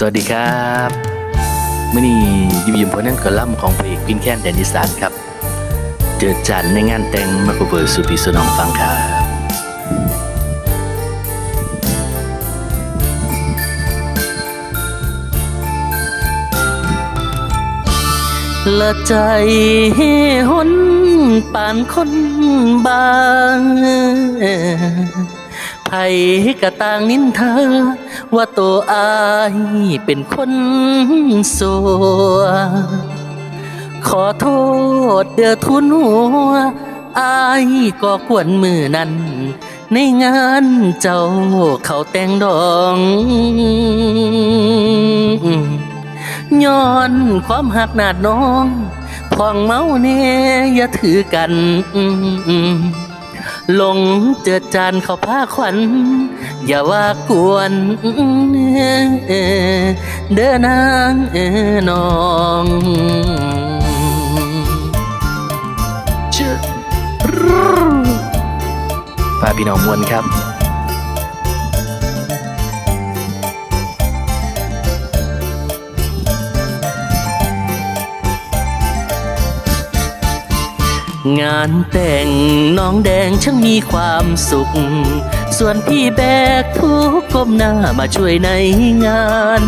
สวัสดีครับมื่อนี้ยิมยิมพนั่งกระล่ำของพระเอกพินแค้นแดนดิสานครับ เจอจันในงานแต่งมาคุเบอร์สุพีสนองฟังครับละใจหนปานคนบาง ไผกะต่างนินทาว่าตัวอายเป็นคนสัวขอโทษเดือทุนหัวอายก็กวนมือนั้น ในงานเจ้าเขาแต่งดองย้อนความหักนาดน้องพองเมาเน่อย่าถือกัน ลงเจอจานเขาผ้าขวัญ อย่าว่ากวนเด้อนางน้องเชื่อพาพี่น้องมวนครับ งานแต่งน้องแดงช่างมีความสุข ส่วนพี่แบกทุกก้มหน้ามาช่วยในงาน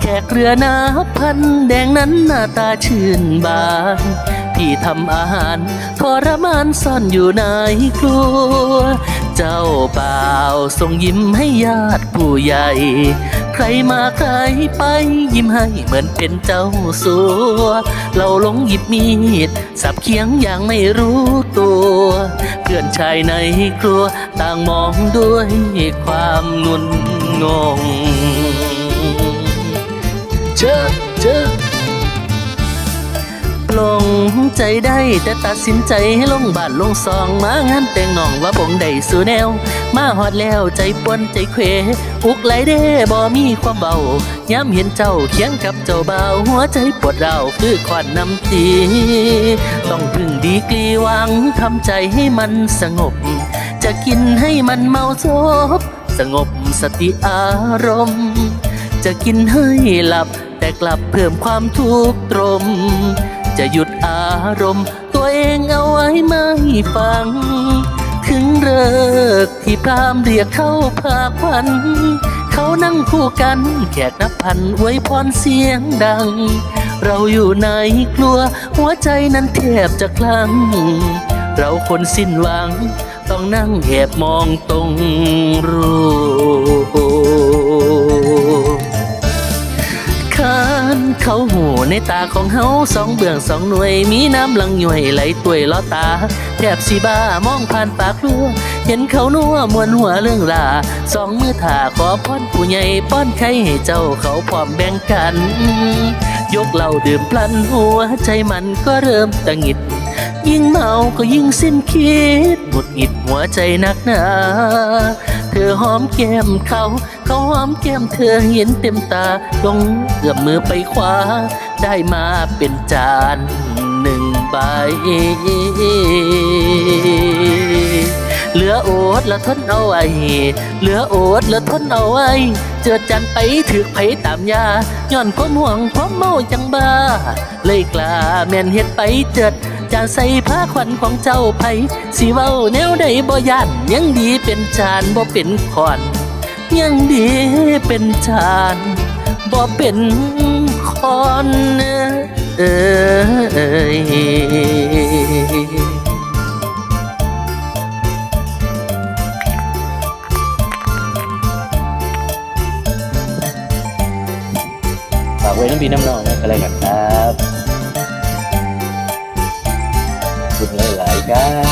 แขกเรือนาพันแดงนั้นหน้าตาชื่นบาน พี่ทำอาหารทรมานซ่อนอยู่ในครัว เจ้าบ่าส่งยิ้มให้ญาติผู้ใหญ่ ใครมาใครไปยิ้มให้เหมือนเป็นเจ้าสัว เราลงหยิบมีด สับเคียงอย่างไม่รู้ตัว เพื่อนชายในครัวต่างมองด้วยความงุนงงเจอเจอ ลงใจได้แต่ตัดสินใจให้ลงบาทลงซองมางานแต่งน้องว่าผมได้สู่แนว มาฮอดแล้วใจปวนใจเควอุกไหลเด้บ่มีความเบาย้ำเห็นเจ้าเคียงกับเจ้าเบาหัวใจปวดเราคือขวัญนำตีต้องพึ่งดีกรีวังทำใจให้มันสงบ จะกินให้มันเมาซบสงบสติอารมณ์ จะกินให้หลับแต่กลับเพิ่มความทุกข์ตรม จะหยุดอารมณ์ ตัวเองเอาไว้ไม่ฟัง ถึงเลิกที่พรามเรียกเข้าพาควัน เขานั่งคู่กันแขกนับพันอวยพรเสียงดัง เราอยู่ในครัว หัวใจนั้นแทบจะคลั่ง เราคนสิ้นหวัง ต้องนั่งแอบมองตรงรู เขาหูในตาของเฮาสองเบื้องสองหน่วย มีน้ำลังย่อยไหลตัวยล้อตา แทบสีบ้ามองผ่านปากลัว เห็นเขานัวมวนหัวเรื่องลาสองมือถ่าขอพรผู้ใหญ่ป้อนไข่ให้เจ้าเขาพร้อมแบ่งกัน ยกเหล้าดื่มพลันหัวใจมันก็เริ่มตะหงิด ยิ่งเมาก็ยิ่งสิ้นคิดหงุดหงิดหัวใจนักหนา อหอมแก้มเขาเขาหอมแก้มเธอเห็นเต็มตาลงเอื้อมมือไปคว้าได้มาเป็นจานหนึ่งใบ เหลือโอดละทนเอาไว้ เหลือโอดละทนเอาไว้ เจอจันไปถือไผตามยาย้อนความห่วงความเมาจังบ้า เลยกล้าแม่นเฮ็ดไปเจิด จาใส่ผ้าขวัญของเจ้าไผสิเว้าแนวใดบ่ย่านยังดีเป็นจานบ่เป็นขอนยังดีเป็นจานบ่เป็นคอนเอ้ยฝากไว้น้ำพีน้ำนองนะกันเลยกันครับ ข